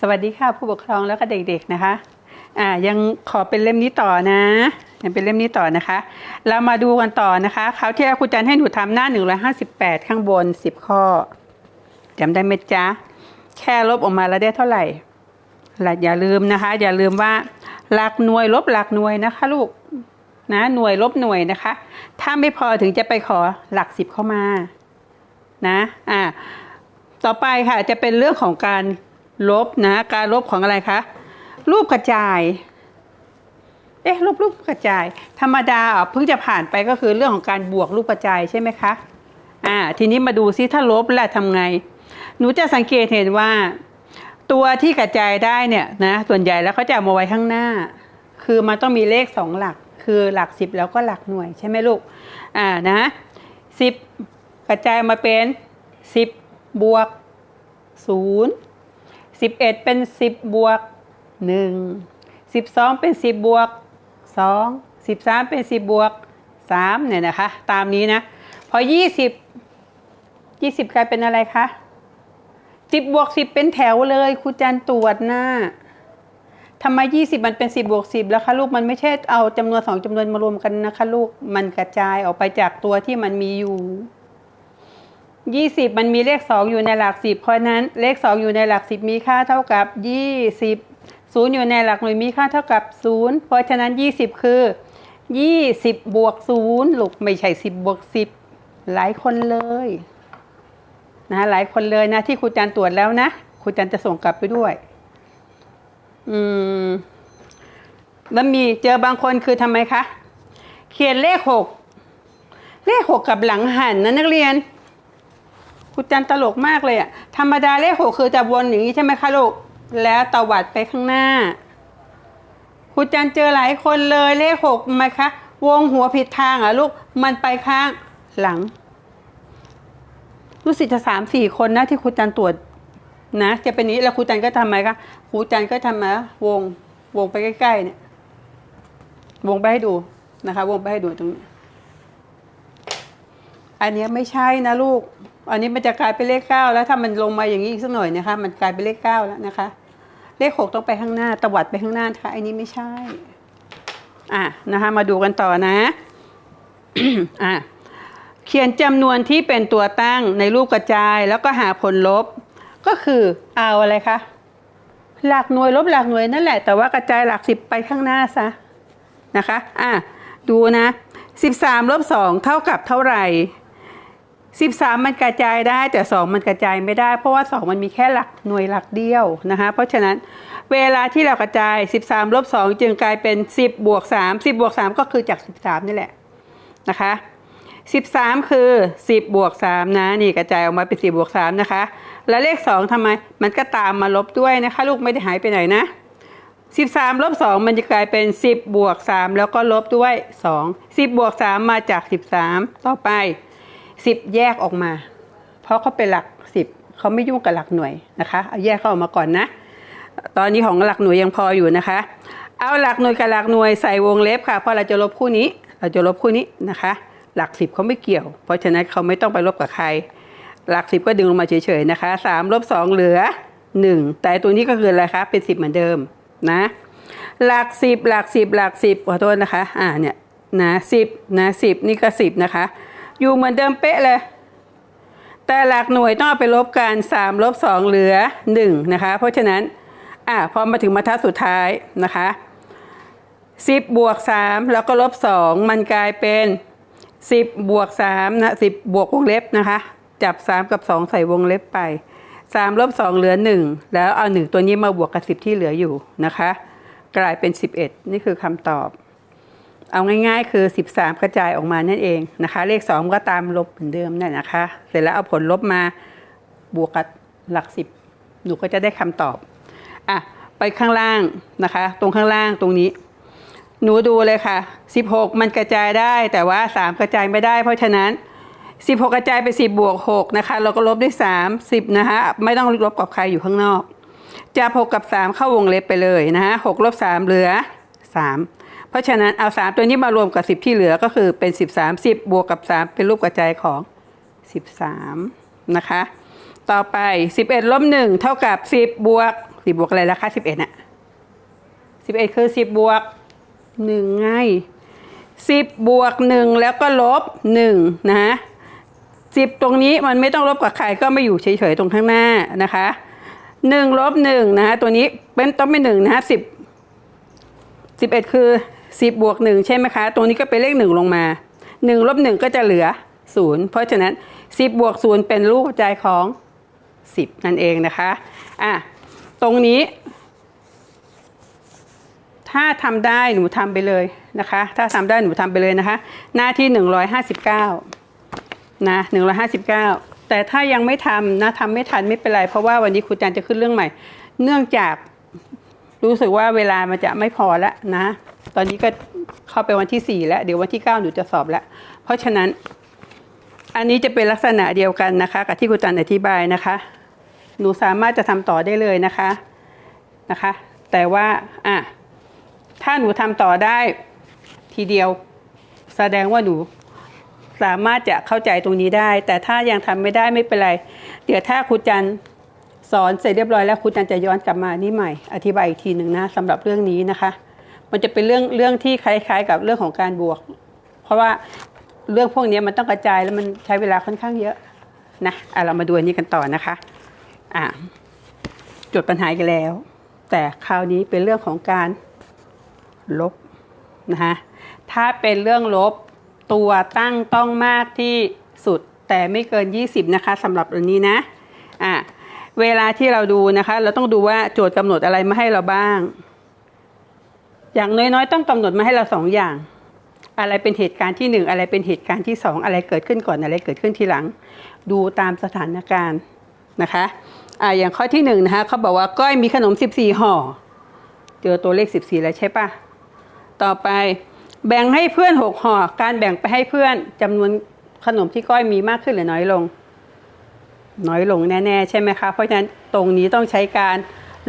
สวัสดีค่ะผู้ปกครองแล้วก็เด็กๆนะคะอ่ายังขอเป็นเล่มนี้ต่อนะยังเป็นเล่มนี้ต่อนะคะ เรามาดูกันต่อนะคะคราวที่แล้วครูจันให้หนูทำหน้า 158 ข้างบน 10 ข้อจำได้ไหมจ๊ะ แค่ลบออกมาแล้วได้เท่าไหร่หลักอย่าลืมนะคะ อย่าลืมว่าหลักหน่วยลบหลักหน่วยนะคะ ลูกนะหน่วยลบหน่วยนะคะ ถ้าไม่พอถึงจะไปขอหลักสิบเข้ามานะอ่าต่อไปค่ะจะเป็นเรื่องของการ ลบนะการลบของอะไรคะรูปกระจาย เอ๊ะรูปรูปกระจาย ธรรมดาอะเพิ่งจะผ่านไปก็คือเรื่องของการบวกรูปกระจายใช่ไหมคะอ่าทีนี้มาดูซิถ้าลบแล้วทำไง หนูจะสังเกตเห็นว่า ตัวที่กระจายได้เนี่ยนะส่วนใหญ่แล้วเขาจะเอามาไว้ข้างหน้า คือมันต้องมีเลขสองหลัก คือหลักสิบแล้วก็หลักหน่วยใช่ไหมลูกอ่านะสิบกระจายมาเป็นสิบบวกศูนย์ สิบเอ็ดเป็นสิบบวกหนึ่งสิบสองเป็นสิบบวกสองสิบสามเป็นสิบบวกสามเนี่ยนะคะ ตามนี้นะ พอยี่สิบยี่สิบกลายเป็นอะไรคะสิบบวกสิบเป็นแถวเลยครูจันตรวจหน้าทำไมยี่สิบมันเป็นสิบบวกสิบแล้วคะลูกมันไม่ใช่เอาจำนวนสองจำนวนมารวมกันนะคะลูกมันกระจายออกไปจากตัวที่มันมีอยู่ ยี่สิบมันมีเลขสองอยู่ในหลักสิบเพราะนั้นเลขสองอยู่ในหลักสิบมีค่าเท่ากับยี่สิบศูนย์อยู่ในหลักหน่วยมีค่าเท่ากับศูนย์เพราะฉะนั้นยี่สิบคือยี่สิบบวกศูนย์ลูกไม่ใช่สิบบวกสิบหลายคนเลยนะหลายคนเลยนะที่ครูจันตรวจแล้วนะครูจันจะส่งกลับไปด้วย อืม แล้วมีเจอบางคนคือทำไมคะ เขียนเลขหกเลขหกกับหลังหันนะนักเรียน คุณจันตลกมากเลยอะธรรมดาเลขหกคือจะวนอย่างนี้ใช่ไหมคะลูก แล้วตวัดไปข้างหน้า คุณจันเจอหลายคนเลยเลขหกไหมคะ วงหัวผิดทางอะลูก มันไปข้างหลัง รู้สึกจะสามสี่คนนะที่ครูจันตรวจนะ จะเป็นนี้แล้วครูจันก็ทำไหมคะครูจันก็ทำมาวงวงไปใกล้ๆเนี่ยวงไปให้ดูนะคะ วงไปให้ดูตรงนี้ อันนี้ไม่ใช่นะลูก อันนี้มันจะกลายเป็นเลขเก้าแล้วถ้ามันลงมาอย่างนี้อีกสักหน่อยนะคะ มันกลายเป็นเลขเก้าแล้วนะคะ เลขหกต้องไปข้างหน้าตวัดไปข้างหน้านะคะอันนี้ไม่ใช่ อะนะคะ มาดูกันต่อนะอะเขียนจำนวนที่เป็นตัวตั้งในรูปกระจายแล้วก็หาผลลบ ก็คือเอาอะไรคะหลักหน่วยลบหลักหน่วยนั่นแหละ แต่ว่ากระจายหลักสิบไปข้างหน้าซะนะคะ อะ ดูนะ13ลบ2เท่ากับเท่าไหร่ 13 มันกระจายได้แต่ 2 มันกระจายไม่ได้ เพราะว่า 2 มันมีแค่หลักหน่วยหลักเดียวนะคะเพราะฉะนั้นเวลาที่เรากระจาย 13ลบ2จึงกลายเป็น 10บวก3 10บวก3ก็คือจาก 13 นี่แหละนะคะ13 คือ 10บวก3นะนี่กระจายออกมาเป็น 10บวก3นะคะ แล้วเลข 2ทำไมมันก็ตามมาลบด้วยนะคะ ลูกไม่ได้หายไปไหนนะ 13ลบ2มันจะกลายเป็น 10บวก3แล้วก็ลบด้วย 2 10บวก3มาจาก 13 ต่อไป 10แยกออกมา เพราะเขาเป็นหลัก10เขาไม่ยุ่งกับหลักหน่วยนะคะเอาแยกเขาออกมาก่อนนะ ตอนนี้ของหลักหน่วยยังพออยู่นะคะ เอาหลักหน่วยกับหลักหน่วยใส่วงเล็บค่ะเพราะเราจะลบคู่นี้ เราจะลบคู่นี้นะคะ หลัก10เขาไม่เกี่ยว เพราะฉะนั้นเขาไม่ต้องไปลบกับใคร หลัก10ก็ดึงลงมาเฉยๆนะคะ3ลบ2เหลือ1แต่ตัวนี้ก็คืออะไรคะเป็น10เหมือนเดิมนะหลัก10หลัก10หลัก10ขอโทษนะคะ อ่าเนี่ยนะ10นะ10นี่ก็10นะคะ อยู่เหมือนเดิมเป๊ะเลย แต่หลักหน่วยต้องไปลบกัน3ลบ2เหลือ 1 นะคะ เพราะฉะนั้นอ่าพอมาถึงบรรทัดสุดท้ายนะคะ 10 บวก 3 แล้วก็ลบ 2 มันกลายเป็น 10 บวก3นะ10 บวกวงเล็บนะคะ จับ 3 กับ 2 ใส่วงเล็บไป 3 ลบ 2 เหลือ 1 แล้วเอา 1 ตัวนี้มาบวกกับ 10 ที่เหลืออยู่นะคะ กลายเป็น 11 นี่คือคำตอบ เอาง่ายๆ คือ 13 กระจายออกมานั่นเองนะคะ เลข 2 ก็ตามลบเหมือนเดิมนั่นนะคะ เสร็จแล้วเอาผลลบมาบวกกับหลัก 10 หนูก็จะได้คำตอบอะไปข้างล่างนะคะ ตรงข้างล่างตรงนี้ หนูดูเลยค่ะ 16 มันกระจายได้แต่ว่า 3 กระจายไม่ได้ เพราะฉะนั้น 16 กระจายไป 10 บวก 6 นะคะ เราก็ลบด้วย 3 10 นะคะ ไม่ต้องลบกับใครอยู่ข้างนอกจับ6กับ 3 เข้าวงเล็บไปเลยนะฮะ6ลบ3เหลือ 3 ราะฉะนั้นเอา3ตัวนี้มารวมกับ10ที่เหลือก็คือเป็น13 10บวกกับ3เป็นรูปกระจายของ13นะคะ ต่อไป11ลบ1เท่ากับ10บวกสิบบวกอะไรราคาสิบเอ็ดน่ะสิบเอ็ดคือสิบบวกหนึ่งไงสิบบวกหนึ่งแล้วก็ลบหนึ่งนะสิบตรงนี้มันไม่ต้องลบกับใครก็ไม่อยู่เฉยๆตรงข้างหน้านะคะหนึ่งลบหนึ่งนะคะตัวนี้เป็นต้องเป็นหนึ่งนะคะสิบสิบเอ็ดคือ สิบบวกหนึ่งใช่ไหมคะ ตรงนี้ก็เป็นเลขหนึ่งลงมาหนึ่งลบหนึ่งก็จะเหลือศูนย์เพราะฉะนั้นสิบบวกศูนย์เป็นรูปใจของสิบนั่นเองนะคะอะตรงนี้ ถ้าทำได้หนูทำไปเลยนะคะ ถ้าทำได้หนูทำไปเลยนะคะ หน้าที่ 159นะ159 แต่ถ้ายังไม่ทำนะทำไม่ทันไม่เป็นไร เพราะว่าวันนี้ครูจันจะขึ้นเรื่องใหม่ เนื่องจากรู้สึกว่าเวลามันจะไม่พอแล้วนะ ตอนนี้ก็เข้าไปวันที่ 4 แล้ว เดี๋ยววันที่ 9 หนูจะสอบแล้ว เพราะฉะนั้น อันนี้จะเป็นลักษณะเดียวกันนะคะ กับที่ครูจันอธิบายนะคะ หนูสามารถจะทำต่อได้เลยนะคะนะคะ แต่ว่าอะถ้าหนูทำต่อได้ทีเดียวแสดงว่าหนูสามารถจะเข้าใจตรงนี้ได้ แต่ถ้ายังทำไม่ได้ไม่เป็นไร เดี๋ยวถ้าครูจันสอนเสร็จเรียบร้อยแล้วครูจันจะย้อนกลับมานี่ใหม่ อธิบายอีกทีหนึ่งนะสำหรับเรื่องนี้นะคะ มันจะเป็นเรื่องเรื่องที่คล้าย ๆ กับเรื่องของการบวก เพราะว่าเรื่องพวกนี้มันต้องกระจายแล้วมันใช้เวลาค่อนข้างเยอะนะอะเรามาดูอันนี้กันต่อนะคะอะจดปัญหากันแล้ว แต่คราวนี้เป็นเรื่องของการลบนะคะถ้าเป็นเรื่องลบตัวตั้งต้องมากที่สุดแต่ไม่เกิน 20 นะคะสำหรับอันนี้นะอะเวลาที่เราดูนะคะ เราต้องดูว่าโจทย์กำหนดอะไรมาให้เราบ้าง อย่างน้อยๆ ต้องกำหนดมาให้เราสองอย่าง อะไรเป็นเหตุการณ์ที่หนึ่งอะไรเป็นเหตุการณ์ที่สองอะไรเกิดขึ้นก่อนอะไรเกิดขึ้นทีหลัง ดูตามสถานการณ์นะคะอะอย่างข้อที่หนึ่งนะคะเขาบอกว่าก้อยมีขนม 14ห่อเจอตัวเลข 14 แล้วใช่ปะต่อไปแบ่งให้เพื่อนหกห่อการแบ่งไปให้เพื่อนจำนวนขนมที่ก้อยมีมากขึ้นหรือน้อยลง น้อยลงแน่ ๆ ใช่ไหมคะ เพราะฉะนั้นตรงนี้ต้องใช้การ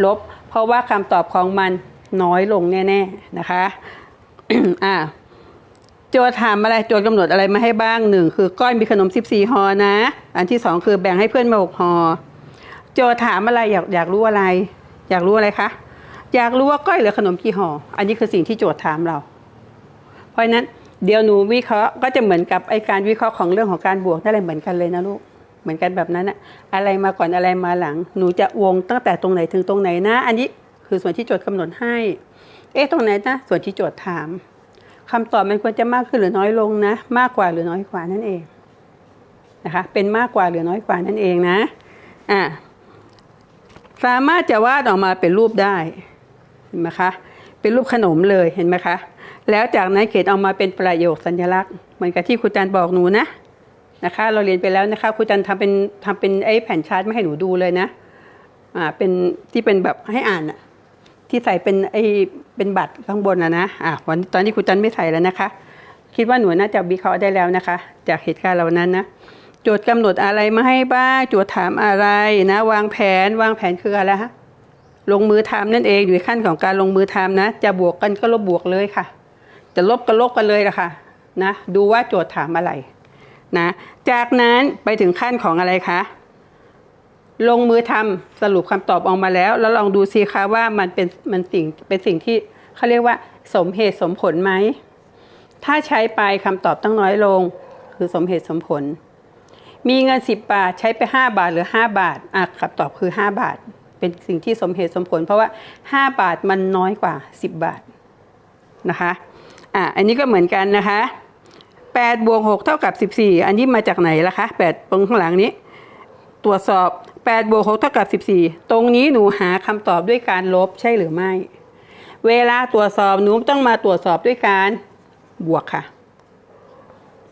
ลบ เพราะว่าคำตอบของมัน น้อยลงแน่ๆนะคะอ่าโจทย์ถามอะไรโจทย์กำหนดอะไรมาให้บ้างหนึ่งคือก้อยมีขนม 14ห่อนะ อันที่สองคือแบ่งให้เพื่อนมาหกห่อโจทย์ถามอะไรอยากอยากรู้อะไร อยากรู้อะไรคะอยากรู้ว่าก้อยเหลือขนมกี่ห่ออันนี้คือสิ่งที่โจทย์ถามเรา เพราะฉะนั้นเดี๋ยวหนูวิเคราะห์ก็จะเหมือนกับไอการวิเคราะห์ของเรื่องของการบวกนั่นแหละเหมือนกันเลยนะลูกเหมือนกันแบบนั้นอะอะไรมาก่อนอะไรมาหลัง หนูจะวงตั้งแต่ตรงไหนถึงตรงไหนนะ อันนี้ คือส่วนที่โจทย์กำหนดให้ เอ๊ะตรงไหนนะส่วนที่โจทย์ถามคำตอบมันควรจะมากขึ้นหรือน้อยลงนะ มากกว่าหรือน้อยกว่านั่นเองนะคะเป็นมากกว่าหรือน้อยกว่านั่นเองนะอ่าสามารถจะวาดออกมาเป็นรูปได้เห็นไหมคะเป็นรูปขนมเลยเห็นไหมคะ แล้วจากนั้นเขียนออกมาเป็นประโยคสัญลักษณ์ เหมือนกับที่ครูจันบอกหนูนะนะคะ เราเรียนไปแล้วนะคะครูจันทำเป็นทำเป็นไอ้แผ่นชาร์ตมาให้หนูดูเลยนะอ่าเป็นที่เป็นแบบให้อ่านอะ ที่ใส่เป็นไอ้เป็นบัตรข้างบนอะนะอ่าวันตอนนี้ครูจันไม่ใส่แล้วนะคะ คิดว่าหนูน่าจะวิเคราะห์ได้แล้วนะคะ จากเหตุการณ์เหล่านั้นนะโจทย์กำหนดอะไรมาให้บ้างโจทย์ถามอะไรนะ วางแผนวางแผนคืออะไรฮะลงมือทำนั่นเองอยู่ในขั้นของการลงมือทำนะ จะบวกกันก็ลบบวกเลยค่ะ จะลบก็ลบกันเลยละค่ะนะ ดูว่าโจทย์ถามอะไรนะ จากนั้นไปถึงขั้นของอะไรคะ ลงมือทำสรุปคำตอบออกมาแล้ว แล้วลองดูสิคะว่ามันเป็นมันสิ่งเป็นสิ่งที่เขาเรียกว่า สมเหตุสมผลไหม ถ้าใช้ไปคำตอบต้องน้อยลง คือสมเหตุสมผล มีเงิน 10 บาทใช้ไป 5 บาทหรือ 5 บาทอะคำตอบคือ 5 บาท เป็นสิ่งที่สมเหตุสมผล เพราะว่า 5 บาทมันน้อยกว่า 10 บาทนะคะอะอันนี้ก็เหมือนกันนะคะ8บวก6เท่ากับ 14 อันนี้มาจากไหนล่ะคะ8ตรงข้างหลังนี้ ตรวจสอบ 8บวก6เท่ากับ 14 ตรงนี้หนูหาคำตอบด้วยการลบใช่หรือไม่ เวลาตรวจสอบหนูต้องมาตรวจสอบด้วยการบวกค่ะ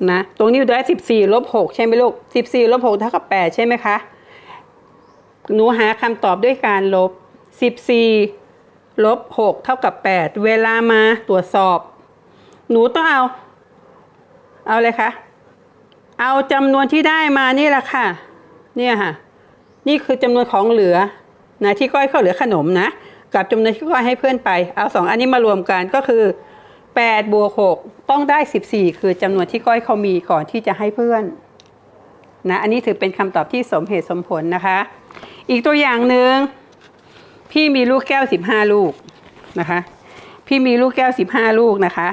นะตรงนี้ได้สิบสี่ลบหกใช่ไหมลูกสิบสี่ลบหกเท่ากับแปดใช่ไหมคะ หนูหาคำตอบด้วยการลบสิบสี่ลบหกเท่ากับแปดเวลามาตรวจสอบ หนูต้องเอา เอาเลยคะเอาจำนวนที่ได้มานี่แหละค่ะ เนี่ยค่ะ นี่คือจำนวนของเหลือนะที่ก้อยเขาเหลือขนมนะ กับจำนวนที่ก้อยให้เพื่อนไป เอาสองอันนี้มารวมกันก็คือ8บวก6ต้องได้ 14 คือจำนวนที่ก้อยเขามีก่อนที่จะให้เพื่อนนะอันนี้ถือเป็นคำตอบที่สมเหตุสมผลนะคะ อีกตัวอย่างหนึ่งพี่มีลูกแก้วสิบห้าลูกนะคะ พี่มีลูกแก้วสิบห้าลูกนะคะ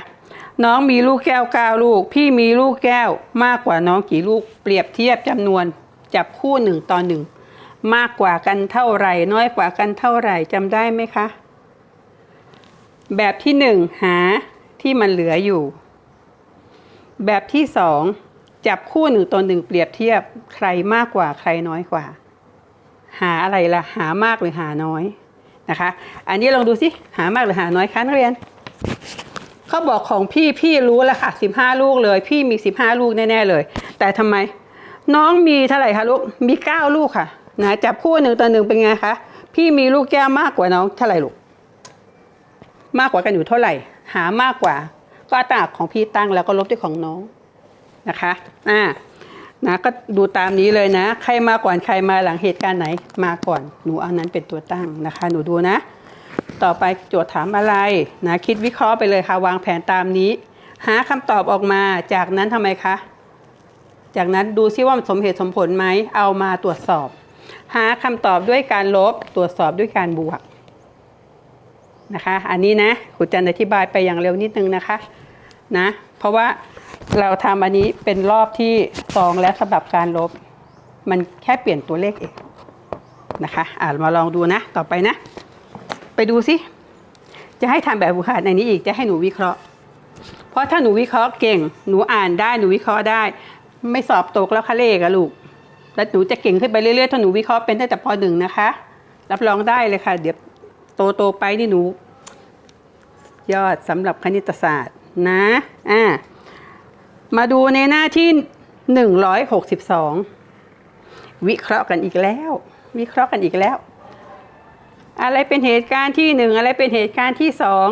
น้องมีลูกแก้วเก้าลูก พี่มีลูกแก้วมากกว่าน้องกี่ลูกเปรียบเทียบจำนวนจับคู่หนึ่งต่อหนึ่ง มากกว่ากันเท่าไหร่ น้อยกว่ากันเท่าไหร่จำได้ไหมคะ แบบที่หนึ่งหาที่มันเหลืออยู่ แบบที่สองจับคู่หนึ่งต่อหนึ่งเปรียบเทียบใครมากกว่าใครน้อยกว่า หาอะไรล่ะ หามากหรือหาน้อยนะคะ อันนี้ลองดูสิหามากหรือหาน้อยคะนักเรียนเขาบอกของพี่พี่รู้แล้วค่ะสิบห้าลูกเลย พี่มีสิบห้าลูกแน่ๆเลย แต่ทำไม น้องมีเท่าไหร่คะลูกมีเก้าลูกค่ะ นะจับคู่หนึ่งต่อหนึ่งเป็นไงคะ พี่มีลูกแก้วมากกว่าน้องเท่าไหร่ลูก มากกว่ากันอยู่เท่าไหร่ หามากกว่า ก็ตากของพี่ตั้งแล้วก็ลบด้วยของน้องนะคะอ่านะก็ดูตามนี้เลยนะ ใครมาก่อนใครมาหลังเหตุการณ์ไหน มาก่อนหนูเอานั้นเป็นตัวตั้งนะคะ หนูดูนะ ต่อไปโจทย์ถามอะไรนะคิดวิเคราะห์ไปเลยค่ะ วางแผนตามนี้ หาคำตอบออกมาจากนั้นทำไมคะ จากนั้นดูซิว่ามันสมเหตุสมผลไหมเอามาตรวจสอบ หาคำตอบด้วยการลบ ตรวจสอบด้วยการบวกนะคะ อันนี้นะครูจันอธิบายไปอย่างเร็วนิดนึงนะคะนะเพราะว่าเราทำอันนี้เป็นรอบที่สองแล้วสำหรับการลบ มันแค่เปลี่ยนตัวเลขเองนะคะอ่ามาลองดูนะต่อไปนะ ไปดูสิจะให้ทำแบบฝึกหัดในนี้อีกจะให้หนูวิเคราะห์ เพราะถ้าหนูวิเคราะห์เก่ง หนูอ่านได้หนูวิเคราะห์ได้ ไม่สอบตกแล้วคะเลขอะลูก แล้วหนูจะเก่งขึ้นไปเรื่อยๆถ้าหนูวิเคราะห์เป็นตั้งแต่ปหนึ่งนะคะ รับรองได้เลยค่ะ เดี๋ยวโตโตๆไปนี่หนู ยอดสำหรับคณิตศาสตร์นะอ่ามาดูในหน้าที่162วิเคราะห์กันอีกแล้ว วิเคราะห์กันอีกแล้ว อะไรเป็นเหตุการณ์ที่หนึ่งอะไรเป็นเหตุการณ์ที่สอง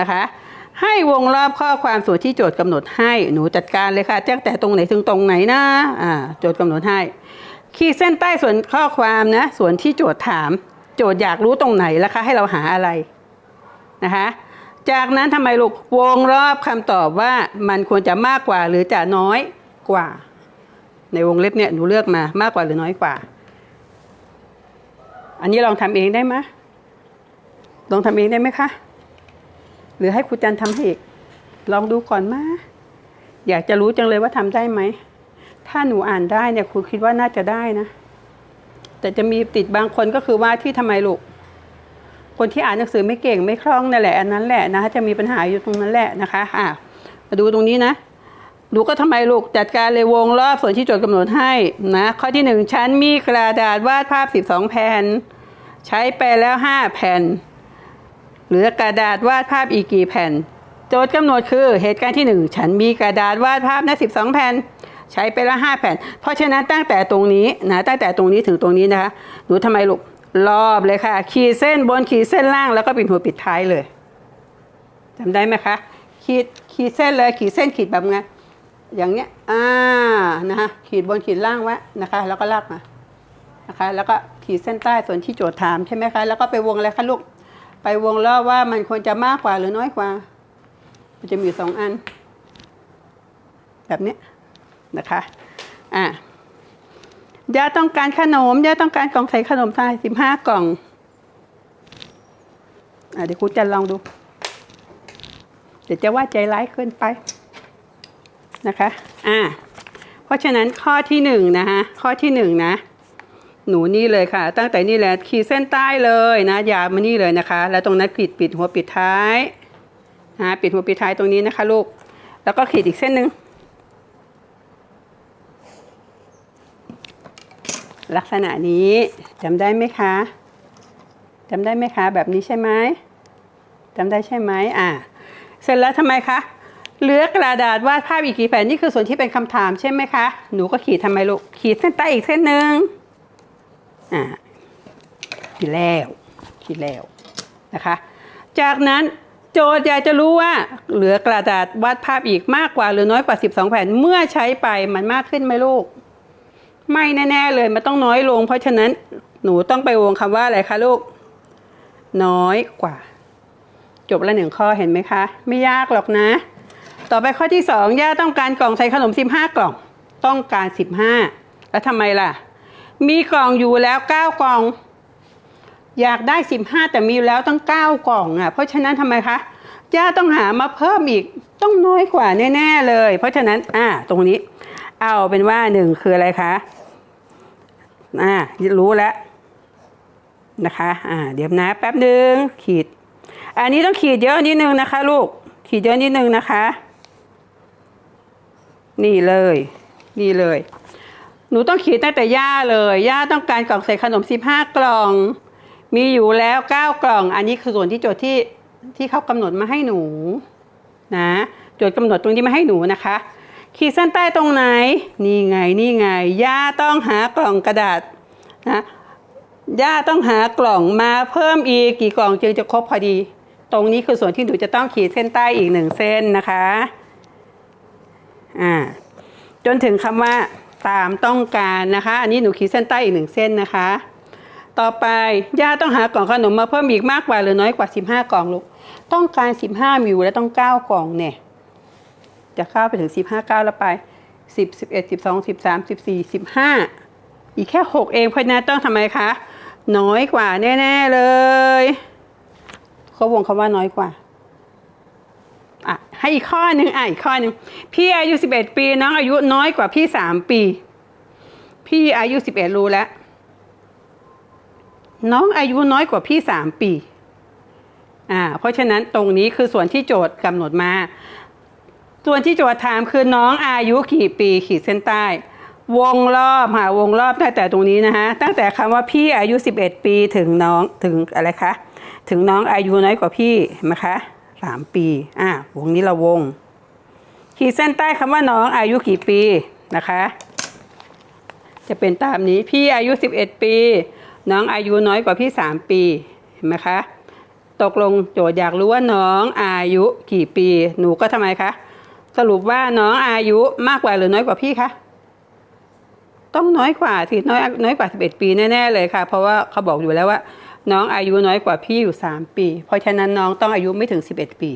นะคะให้วงรอบข้อความส่วนที่โจทย์กำหนดให้หนูจัดการเลยค่ะตั้งแต่ตรงไหนถึงตรงไหนนะอ่าโจทย์กำหนดให้ ขีดเส้นใต้ส่วนข้อความนะ ส่วนที่โจทย์ถาม โจทย์อยากรู้ตรงไหนแล้วคะ ให้เราหาอะไรนะคะจากนั้นทำไมลูกวงรอบคำตอบว่ามันควรจะมากกว่าหรือจะน้อยกว่า ในวงเล็บเนี่ยหนูเลือกมามากกว่าหรือน้อยกว่า อันนี้ลองทำเองได้ไหมลองทำเองได้ไหมคะหรือให้ครูจันทำให้อีกลองดูก่อนมาอยากจะรู้จังเลยว่าทำได้ไหม ถ้าหนูอ่านได้เนี่ยครูคิดว่าน่าจะได้นะ แต่จะมีติดบางคนก็คือว่าที่ทำไมลูก คนที่อ่านหนังสือไม่เก่งไม่คล่องนั่นแหละอันนั้นแหละนะคะจะมีปัญหาอยู่ตรงนั้นแหละนะคะ อะมาดูตรงนี้นะดูก็ทำไมลูกจัดการเลยวงรอบส่วนที่โจทย์กำหนดให้นะข้อที่หนึ่งฉันมีกระดาษวาดภาพ 12 แผ่น ใช้ไปแล้ว 5 แผ่น เหลือกระดาษวาดภาพอีกกี่แผ่น โจทย์กำหนดคือเหตุการณ์ที่หนึ่งฉันมีกระดาษวาดภาพนะ12 แผ่น ใช้ไปแล้ว5แผ่น เพราะฉะนั้นตั้งแต่ตรงนี้นะตั้งแต่ตรงนี้ถึงตรงนี้นะคะหนูทำไมลูกรอบเลยค่ะ ขีดเส้นบนขีดเส้นล่างแล้วก็ปิดหัวปิดท้ายเลยจำได้ไหมคะขีดขีดเส้นเลยขีดเส้นขีดแบบไงอย่างเนี้ยอ่านะคะขีดบนขีดล่างไว้นะคะ แล้วก็ลากมานะคะ แล้วก็ขีดเส้นใต้ส่วนที่โจทย์ถามใช่ไหมคะแล้วก็ไปวงอะไรคะลูกไปวงรอบว่ามันควรจะมากกว่าหรือน้อยกว่า มันจะมีสองอัน แบบเนี้ย นะคะอ่าย่าต้องการขนมย่าต้องการกล่องใส่ขนมทรายสิบห้ากล่องอะเดี๋ยวครูจะลองดู เดี๋ยวจะว่าใจร้ายเกินไปนะคะอ่าเพราะฉะนั้นข้อที่หนึ่งนะคะข้อที่หนึ่งนะหนูนี่เลยค่ะ ตั้งแต่นี่แหละขีดเส้นใต้เลยนะยาวมานี่เลยนะคะ แล้วตรงนั้นขีดปิดหัวปิดท้ายนะปิดหัวปิดท้ายตรงนี้นะคะ ลูก แล้วก็ขีดอีกเส้นหนึ่ง ลักษณะนี้จำได้ไหมคะจำได้ไหมคะ แบบนี้ใช่ไหมจำได้ใช่ไหมอ่าเสร็จแล้วทำไมคะเหลือกระดาษวาดภาพอีกกี่แผ่นนี่คือส่วนที่เป็นคำถามใช่ไหมคะ หนูก็ขีดทำไมลูกขีดเส้นใต้อีกเส้นหนึ่งอ่าขีดแล้วขีดแล้วนะคะ จากนั้นโจทย์อยากจะรู้ว่าเหลือกระดาษวาดภาพอีกมากกว่าหรือน้อยกว่า 12 แผ่นเมื่อใช้ไปมันมากขึ้นไหมลูก ไม่แน่ๆเลยมันต้องน้อยลง เพราะฉะนั้นหนูต้องไปวงคำว่าอะไรคะลูก น้อยกว่า จบละหนึ่งข้อเห็นไหมคะ ไม่ยากหรอกนะ ต่อไปข้อที่สองย่าต้องการกล่องใส่ขนมสิบห้ากล่อง ต้องการสิบห้าแล้วทำไมล่ะ มีกล่องอยู่แล้วเก้ากล่อง อยากได้สิบห้าแต่มีอยู่แล้วตั้งเก้ากล่องอะ เพราะฉะนั้นทำไมคะย่าต้องหามาเพิ่มอีก ต้องน้อยกว่าแน่ ๆ เลย เพราะฉะนั้นอ่าตรงนี้ เอาเป็นว่าหนึ่งคืออะไรคะ อ่า รู้แล้วนะคะ อ่า เดี๋ยวนะ แป๊บหนึ่งขีด อันนี้ต้องขีดเยอะนิดนึงนะคะ ลูก ขีดเยอะนิดนึงนะคะ นี่เลย นี่เลย หนูต้องขีดตั้งแต่ย่าเลย ย่าต้องการกล่องใส่ขนม15กล่อง มีอยู่แล้ว9กล่อง อันนี้คือส่วนที่โจทย์ที่ที่เขากำหนดมาให้หนู นะ โจทย์กำหนดตรงนี้มาให้หนูนะคะ ขีดเส้นใต้ตรงไหน นี่ไงนี่ไงย่าต้องหากล่องกระดาษนะย่าต้องหากล่องมาเพิ่มอีกกี่กล่องจึงจะครบพอดี ตรงนี้คือส่วนที่หนูจะต้องขีดเส้นใต้อีกหนึ่งเส้นนะคะอ่าจนถึงคำว่าตามต้องการนะคะ อันนี้หนูขีดเส้นใต้อีกหนึ่งเส้นนะคะ ต่อไปย่าต้องหากล่องขนมมาเพิ่มอีกมากกว่าหรือน้อยกว่า 15 กล่องลูกต้องการ 15มิวและต้อง 9 กล่องเนี่ย จะเข้าไปถึง 15 9 แล้วไป 10 11 12 13 14 15 อีกแค่ 6 เองเพราะฉะนั้นต้องทำไมคะ น้อยกว่าแน่ๆเลยเขาวงคำว่าน้อยกว่าอะให้อีกข้อหนึ่งอะอีกข้อหนึ่งพี่อายุ 11 ปีน้องอายุน้อยกว่าพี่ 3 ปี พี่อายุ 11 รู้แล้ว น้องอายุน้อยกว่าพี่ 3 ปีอ่าเพราะฉะนั้นตรงนี้คือส่วนที่โจทย์กำหนดมา ส่วนที่โจทย์ถามคือน้องอายุกี่ปีขีดเส้นใต้ วงรอบหาวงรอบตั้งแต่ตรงนี้นะคะตั้งแต่คำว่าพี่อายุ 11 ปีถึงน้องถึงอะไรคะถึงน้องอายุน้อยกว่าพี่นไหมคะสามปีอ่าวงนี้เราวง ขีดเส้นใต้คำว่าน้องอายุกี่ปีนะคะ จะเป็นตามนี้พี่อายุ 11 ปี น้องอายุน้อยกว่าพี่ 3 ปีเห็นไหมคะตกลงโจทย์อยากรู้ว่าน้องอายุกี่ปี หนูก็ทำไมคะ สรุปว่าน้องอายุมากกว่าหรือน้อยกว่าพี่คะต้องน้อยกว่าสิน้อยน้อยกว่า 11 ปีแน่ๆเลยค่ะ เพราะว่าเขาบอกอยู่แล้วว่า น้องอายุน้อยกว่าพี่อยู่ 3 ปี เพราะฉะนั้นน้องต้องอายุไม่ถึง 11 ปี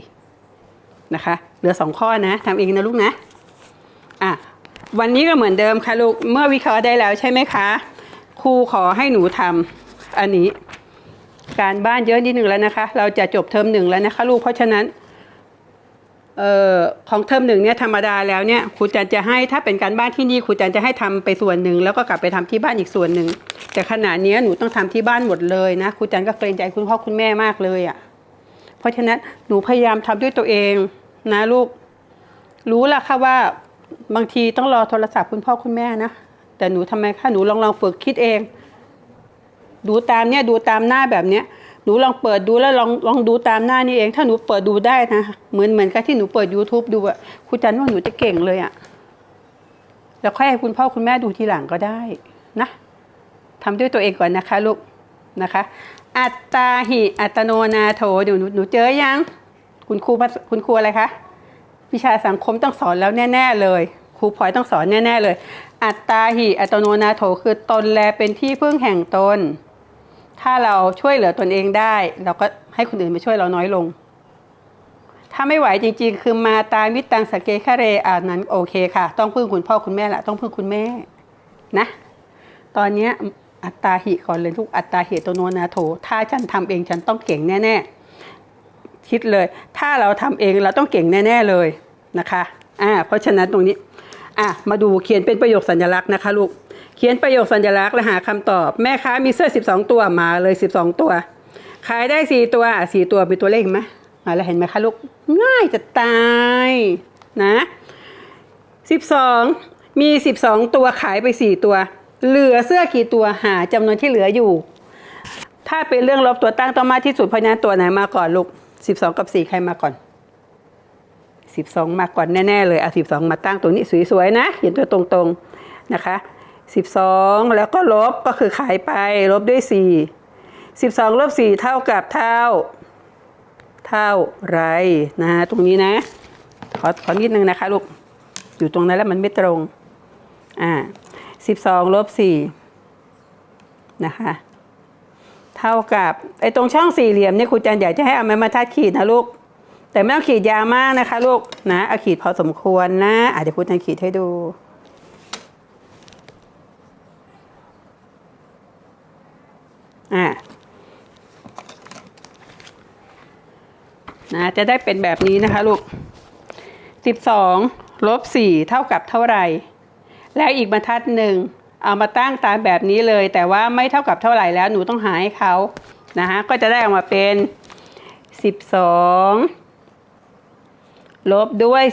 นะคะ เหลือ 2 ข้อนะทำเองนะลูกนะอะวันนี้ก็เหมือนเดิมค่ะลูกเมื่อวิเคราะห์ได้แล้วใช่ไหมคะครูขอให้หนูทำอันนี้ การบ้านเยอะนิดหนึ่งแล้วนะคะ เราจะจบเทอมหนึ่งแล้วนะคะ ลูกเพราะฉะนั้น ออของเทอมหนึ่งเนี่ยธรรมดาแล้วเนี่ยครูจันจะให้ถ้าเป็นการบ้านที่นี่ครูจันจะให้ทำไปส่วนหนึ่งแล้วก็กลับไปทำที่บ้านอีกส่วนหนึ่งแต่ขณะนี้หนูต้องทำที่บ้านหมดเลยนะครูจันก็เกรงใจคุณพ่อคุณแม่มากเลยอะ่ะ เพราะฉะนั้นหนูพยายามทำด้วยตัวเองนะลูก รู้ละค่ะว่าบางทีต้องรอโทรศัพท์คุณพ่อคุณแม่นะแต่หนูทำไมคะหนูลองลองฝึกคิดเอง ดูตามเนี่ยดูตามหน้าแบบเนี้ย หนูลองเปิดดูแล้วลองลองดูตามหน้านี่เอง ถ้าหนูเปิดดูได้นะ เหมือนเหมือนกับที่หนูเปิด YouTube ดูอะครูจันว่าหนูจะเก่งเลยอะแล้วค่อยให้คุณพ่อคุณแม่ดูทีหลังก็ได้นะทำด้วยตัวเองก่อนนะคะลูกนะคะ อัตตาหิอัตโนนาโถเดี๋ยวหนูหนูเจอยัง คุณครูคุณครูอะไรคะวิชาสังคมต้องสอนแล้วแน่ ๆ เลย ครูพลอยต้องสอนแน่ ๆ เลย อัตตาหิอัตโนนาโถคือตนแลเป็นที่พึ่งแห่งตน ถ้าเราช่วยเหลือตนเองได้ เราก็ให้คนอื่นมาช่วยเราน้อยลง ถ้าไม่ไหวจริง ๆ คือมาตายมิตตังสกเกคาเรอ่านั้นโอเคค่ะ ต้องพึ่งคุณพ่อคุณแม่ละต้องพึ่งคุณแม่นะ ตอนนี้อัตตาหิก่อนเลยทุกอัตตาเหตุโนนาโถ ถ้าฉันทำเองฉันต้องเก่งแน่ ๆ คิดเลย ถ้าเราทำเองเราต้องเก่งแน่ ๆเลยนะคะอ่าเพราะฉะนั้นตรงนี้อะมาดูเขียนเป็นประโยคสัญลักษณ์นะคะลูก เขียนประโยคสัญลักษณ์และหาคำตอบ แม่ค้ามีเสื้อ 12 ตัวมาเลย 12 ตัว ขายได้ 4 ตัว 4 ตัวเป็นตัวเลขไหมมาแล้วเห็นไหมคะลูกง่ายจะตายนะ 12 มี 12 ตัวขายไป 4 ตัว เหลือเสื้อกี่ตัวหาจำนวนที่เหลืออยู่ ถ้าเป็นเรื่องลบตัวตั้งต้องมากที่สุดเพราะนั้นตัวไหนมาก่อนลูก 12 กับ 4 ใครมาก่อน12 มาก่อนแน่ ๆ เลยเอะ12 มาตั้งตรงนี้สวยๆนะเขียนตัวตรงๆนะคะ 12 แล้วก็ลบก็คือขายไปลบด้วย 4 12ลบ4เท่ากับเท่า เท่าไรนะตรงนี้นะ ขอขอนิดนึงนะคะลูก อยู่ตรงนั้นแล้วมันไม่ตรง อ่า12ลบ4นะคะ เท่ากับไอ้ตรงช่องสี่เหลี่ยมเนี่ยครูจันอยากจะให้เอาไม้บรรทัดขีดนะลูก แต่ไม่ต้องขีดยาวมากนะคะลูกนะเอาขีดพอสมควรนะอะเดี๋ยวครูจันขีดให้ดู อ่านะจะได้เป็นแบบนี้นะคะลูก 12ลบ4เท่ากับเท่าไหร่ แล้วอีกบรรทัดหนึ่งเอามาตั้งตามแบบนี้เลย แต่ว่าไม่เท่ากับเท่าไหร่แล้วหนูต้องหาให้เขานะฮะก็จะได้ออกมาเป็น 12 ลบด้วย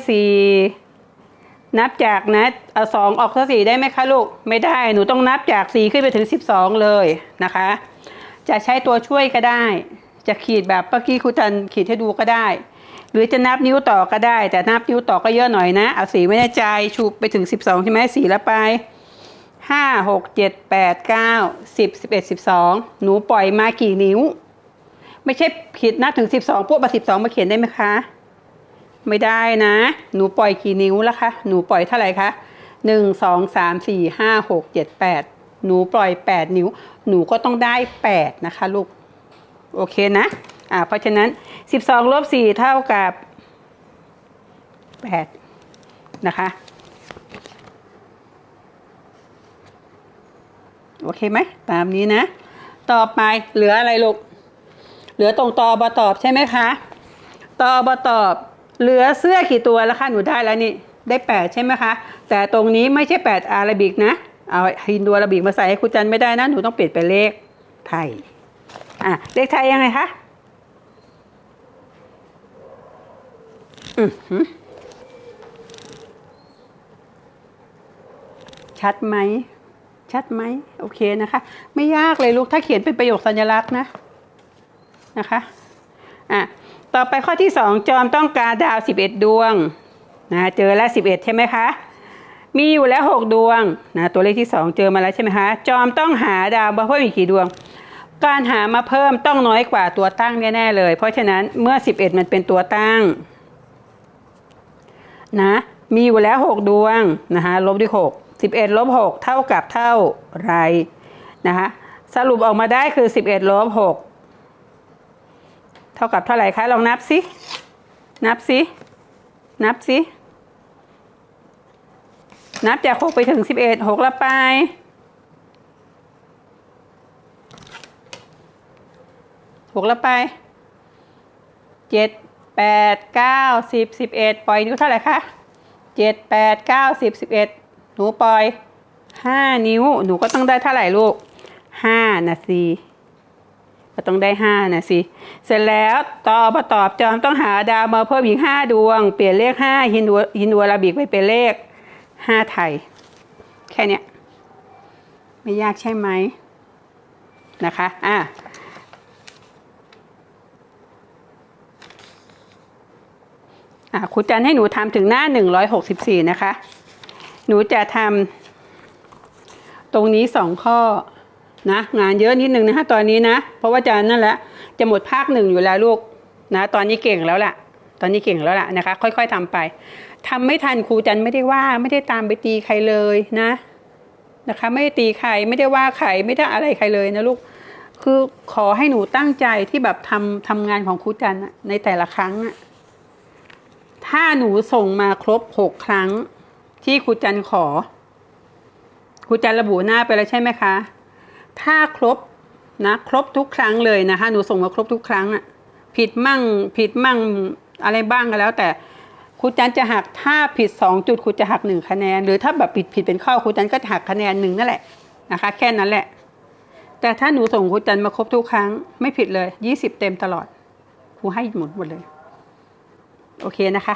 4 นับจากนะเอา2ออกเท่4ได้ไหมคะลูก ไม่ได้หนูต้องนับจาก 4 ขึ้นไปถึง 12 เลยนะคะ จะใช้ตัวช่วยก็ได้ จะขีดแบบเมื่อกี้ครูจันขีดให้ดูก็ได้ หรือจะนับนิ้วต่อก็ได้ แต่นับนิ้วต่อก็เยอะหน่อยนะเอาสีไม่แน่ใจชูไปถึง 12 ใช่ไหมสีแล้วไปห้าหกเจ็ดแปดเก้าสิบสิบเอ็ดสิบสองหนูปล่อยมากี่นิ้ว ไม่ใช่ขีดนับถึงสิบสองพวกมาสิบสองมาเขียนได้ไหมคะ ไม่ได้นะ หนูปล่อยกี่นิ้วแล้วคะ หนูปล่อยเท่าไหร่คะหนึ่งสองสามสี่ห้าหกเจ็ดแปด หนูปล่อยแปดนิ้ว หนูก็ต้องได้แปดนะคะลูก โอเคนะ อ่า เพราะฉะนั้น 12ลบ4เท่ากับ 8 นะคะ โอเคไหม ตามนี้นะ ต่อไปเหลืออะไรลูก เหลือตรงตอบตอบใช่ไหมคะ ตอบตอบเหลือเสื้อกี่ตัวแล้วคะ หนูได้แล้วนี่ ได้ 8 ใช่ไหมคะ แต่ตรงนี้ไม่ใช่ 8 อาราบิกนะ เอาฮินดูอาราบิกมาใส่ให้ครูจันไม่ได้นะหนูต้องเปลี่ยนเป็นเลขไทยอะเลขไทยยังไงคะอือชัดไหมชัดไหมโอเคนะคะ ไม่ยากเลยลูกถ้าเขียนเป็นประโยคสัญลักษณ์นะนะคะอะต่อไปข้อที่สองจอมต้องการดาวสิบเอ็ดดวงนะเจอแล้วสิบเอ็ดใช่ไหมคะ มีอยู่แล้วหกดวงนะตัวเลขที่สองเจอมาแล้วใช่ไหมคะจอมต้องหาดาวมาเพิ่มอีกกี่ดวง การหามาเพิ่มต้องน้อยกว่าตัวตั้งแน่ๆเลย เพราะฉะนั้นเมื่อ 11 มันเป็นตัวตั้งนะมีอยู่แล้ว 6 ดวงนะคะลบด้วย 6 11ลบ6เท่ากับเท่าไรนะคะสรุปออกมาได้คือ 11ลบ6เท่ากับเท่าไหร่คะลองนับสินับสินับสิ นับจาก6ไปถึง11 6ละไปหกล้วไปเจ็ดแปดเก้าสิบสิบเอ็ดปล่อยนิ้วเท่าไหร่คะเจ็ดแปดเก้าสิบสิบเอ็ดหนูปล่อยห้านิ้ว หนูก็ต้องได้เท่าไหร่ลูกห้านะสิก็ต้องได้ห้านะสิเสร็จแล้วตอบมาตอบจอมต้องหาดาวมาเพิ่มอีกห้าดวง เปลี่ยนเลขห้าฮินดูฮินดูอาราบิกไปเป็นเลข ห้าไทย แค่เนี้ยไม่ยากใช่ไหมนะคะอะอะครูจันให้หนูทำถึงหน้า 164 นะคะ หนูจะทำตรงนี้สองข้อนะงานเยอะนิดนึงนะคะตอนนี้นะ เพราะว่าจันนั่นแหละ จะหมดภาคหนึ่งอยู่แล้วลูกนะ ตอนนี้เก่งแล้วแหละ ตอนนี้เก่งแล้วล่ะนะคะ ค่อย ๆทำไปทำไม่ทันครูจันไม่ได้ว่าไม่ได้ตามไปตีใครเลยนะนะคะ ไม่ได้ตีใครไม่ได้ว่าใครไม่ได้อะไรใครเลยนะลูกคือขอให้หนูตั้งใจที่แบบทำทำงานของครูจันในแต่ละครั้ง ถ้าหนูส่งมาครบหกครั้ง ที่ครูจันขอครูจันระบุหน้าไปแล้วใช่ไหมคะ ถ้าครบนะครบทุกครั้งเลยนะคะหนูส่งมาครบทุกครั้งอะผิดมั่งผิดมั่ง อะไรบ้างก็แล้ว แต่ครูจันจะหักถ้าผิดสองจุดครูจะหักหนึ่งคะแนน หรือถ้าแบบผิดผิดเป็นข้อครูจันก็จะหักคะแนนหนึ่งนั่นแหละนะคะ แค่นั้นแหละ แต่ถ้าหนูส่งครูจันมาครบทุกครั้งไม่ผิดเลยยี่สิบเต็มตลอดครูให้หมดหมดเลย โอเคนะคะ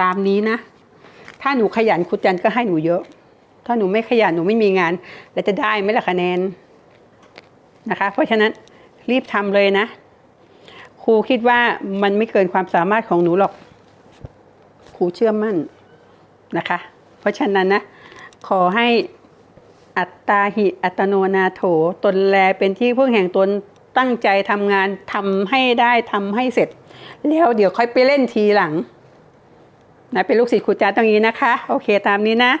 ตามนี้นะ ถ้าหนูขยันครูจันก็ให้หนูเยอะ ถ้าหนูไม่ขยันหนูไม่มีงานแล้วจะได้ไหมล่ะคะแนนนะคะ เพราะฉะนั้นรีบทำเลยนะ ครูคิดว่ามันไม่เกินความสามารถของหนูหรอก ครูเชื่อมั่นนะคะ เพราะฉะนั้นนะ ขอให้อัตตาหิอัตโนนาโถตนแลเป็นที่พึ่งแห่งตนตั้งใจทำงานทำให้ได้ทำให้เสร็จ แล้วเดี๋ยวค่อยไปเล่นทีหลังนะเป็นลูกศิษย์ครูจ้าตรงนี้นะคะ โอเคตามนี้นะ